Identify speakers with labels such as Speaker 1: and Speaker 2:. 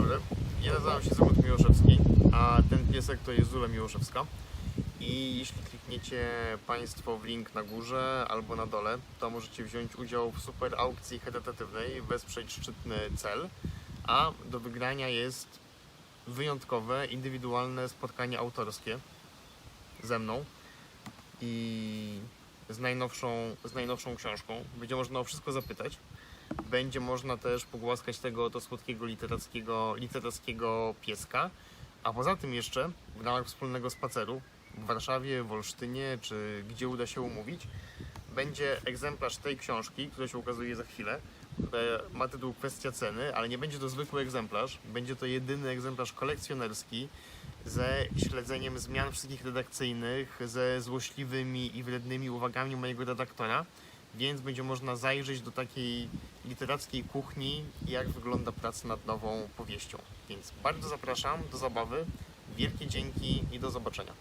Speaker 1: dobry. Ja nazywam się Zygmunt Miłoszewski, a ten piesek to jest Zula Miłoszewska. I jeśli klikniecie Państwo w link na górze albo na dole, to możecie wziąć udział w super aukcji charytatywnej, wesprzeć szczytny cel, a do wygrania jest wyjątkowe, indywidualne spotkanie autorskie ze mną i z najnowszą, z najnowszą książką. Będzie można o wszystko zapytać. Będzie można też pogłaskać tego oto słodkiego literackiego, literackiego pieska. A poza tym jeszcze w ramach wspólnego spaceru w Warszawie, w Olsztynie, czy gdzie uda się umówić, będzie egzemplarz tej książki, która się ukazuje za chwilę. które Ma tytuł Kwestia ceny, ale nie będzie to zwykły egzemplarz. Będzie to jedyny egzemplarz kolekcjonerski ze śledzeniem zmian wszystkich redakcyjnych, ze złośliwymi i wrednymi uwagami mojego redaktora, więc będzie można zajrzeć do takiej literackiej kuchni, jak wygląda praca nad nową powieścią. Więc bardzo zapraszam do zabawy, wielkie dzięki i do zobaczenia.